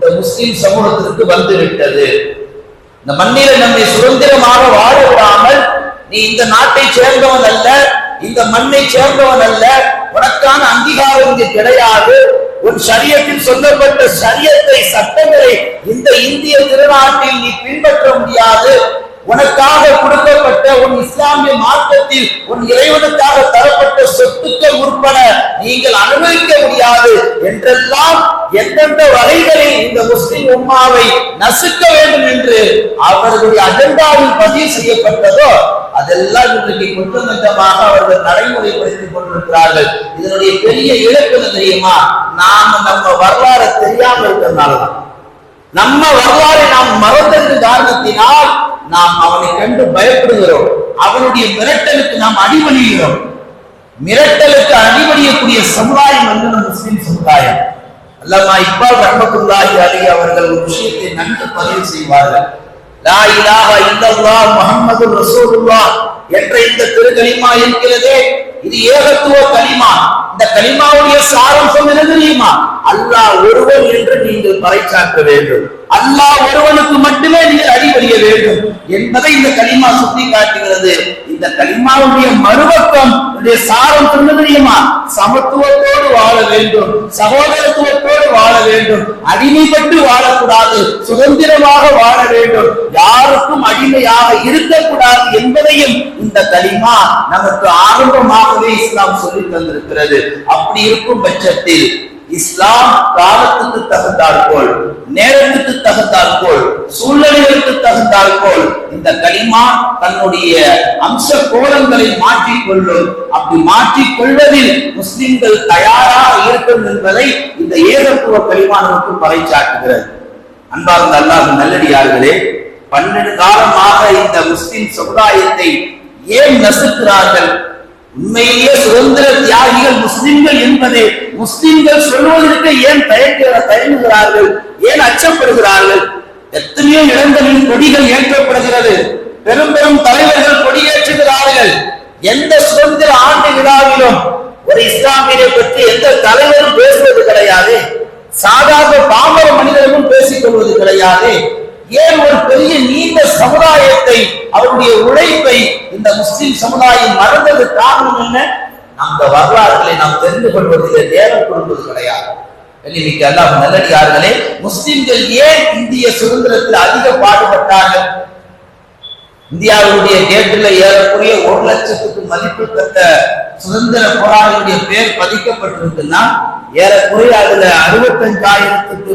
இந்த முஸ்லிம் சமூகத்திற்கு வந்துவிட்டது. இந்த மண்ணில நம்மை சுதந்திரமாக வாழ விடாமல் நீ இந்த நாட்டை சேர்ந்தவன் அல்ல இந்த மண்ணை சேர்ந்தவன் அல்ல உனக்கான அங்கீகாரம் இங்கு கிடையாது. உன் சரியத்தில் சொல்லப்பட்ட சரியத்தை சட்டங்களை இந்த இந்திய திருநாட்டில் நீ பின்பற்ற முடியாது. உனக்காக கொடுக்கப்பட்ட உன் இஸ்லாமிய மார்க்கத்தில் உன் இறைவனுக்காக நீங்கள் அனுபவிக்க முடியாது என்றெல்லாம் எந்தெந்த வகைகளில் இந்த முஸ்லிம் உம்மாவை நசுக்க வேண்டும் என்று அவர்களுடைய அஜெண்டாவில் பதிவு செய்யப்பட்டதோ அதெல்லாம் இன்றைக்கு கொஞ்சம் கொஞ்சமாக அவர்கள் நடைமுறைப்படுத்திக் கொண்டிருக்கிறார்கள். இதனுடைய பெரிய இழப்பு தெரியுமா? நாம நம்ம வரலாறு தெரியாமல் இருக்கிறதுனாலதான் நம்ம வரலாறை நாம் மறந்தது காரணத்தினால் நாம் அவனை கண்டு பயப்படுகிறோம். அவனுடைய மிரட்டலுக்கு நாம் அடிபணிகிறோம். மிரட்டலுக்கு அடிபடியக்கூடிய சமுதாயம் வந்து நம்ம முஸ்லிம் சமுதாயம். அல்லமா இப்பால் ரஹமத்துல்லாஹி அலி அவர்கள் ஒரு விஷயத்தை நன்கு பதிவு செய்வார்கள். லா இலாஹ இல்லல்லாஹ் முஹம்மது ரசூலுல்லாஹ் என்ற இந்த திருக்கலிமா இருக்கிறதே. இது ஏகத்துவ கலிமா. இந்த கலிமாவுடைய சாரம் சொன்னது தெரியுமா? அல்லாஹ் ஒருவன் என்று நீங்கள் பறைச்சாற்ற வேண்டும். அல்லாஹ் ஒருவனுக்கு மட்டுமே நீங்கள் அடிபடிய வேண்டும் என்பதை இந்த களிமா சுட்டி காட்டுகிறது இந்த களிமாவுடைய மறுபக்கம் சாரம் சொன்னது தெரியுமா? சமத்துவத்தோடு வாழ வேண்டும் சகோதரத்துவத்தோடு வாழ வேண்டும் அடிமைப்பட்டு வாழக்கூடாது சுதந்திரமாக வாழ வேண்டும். யாருக்கும் அடிமையாக இருக்கக்கூடாது என்பதையும் இந்த களிமா நமக்கு ஆரம்பமாகவே இஸ்லாம் சொல்லி தந்திருக்கிறது. அப்படி இருக்கும் பட்சத்தில் இஸ்லாம் காலத்துக்கு தகுந்தாற்போல் நேரத்துக்கு தகுந்தாற்போல் சூழ்நிலைகளுக்கு தகுந்தாற்போல் இந்த கலிமா தன்னுடைய அம்ச கோலங்களை மாற்றிக்கொள்ளும் அப்படி மாற்றிக் கொள்வதில் முஸ்லிம்கள் தயாராக இருக்கும் என்பதை இந்த ஏகத்துவ கலிமா நமக்கு பறைச்சாட்டுகிறது அன்பார்ந்த அல்லாஹ் நல்லடியார்களே பன்னெண்டு காலமாக இந்த முஸ்லிம் சமுதாயத்தை ஏன் நசுக்கிறார்கள்? உண்மையிலேயே சுதந்திர தியாகிகள் முஸ்லிம்கள் என்பதை முஸ்லிம்கள் சொல்வதற்கு ஏன் தயக்க தயங்குகிறார்கள்? ஏன் அச்சப்படுகிறார்கள்? எத்தனையோ இடங்களில் கொடிகள் ஏற்றப்படுகிறது. பெரும் பெரும் தலைவர்கள் கொடியேற்றுகிறார்கள். எந்த சுதந்திர ஆண்டு விழாவிலும் ஒரு இஸ்லாமியரை பற்றி எந்த தலைவரும் பேசுவது கிடையாது. சாதாரண பாமர மனிதர்களும் பேசிக் கொள்வது கிடையாது. ஏன் ஒரு பெரிய நீண்ட சமுதாயத்தை அவருடைய உழைப்பை இந்த முஸ்லிம் சமுதாயம் மறந்தது காரணம் என்ன? அந்த வரலாறுகளை நாம் தெரிந்து கொள்வதில் நேரம் கொடுப்பது கிடையாது. வெள்ளிமிக்க அல்லாஹ் நல்லடியார்களே முஸ்லிம்கள் ஏன் இந்திய சுதந்திரத்தில் அதிக பாடுபட்டார்கள்? இந்தியாவுடைய கேட்டில் ஏறக்குறைய ஒரு லட்சத்துக்கு மதிப்பு தக்க சுதந்திர போராளிகளுடைய பேர் பதிக்கப்பட்டிருக்குன்னா ஏறக்குறைய அதுல அறுபத்தஞ்சாயிரத்துக்கு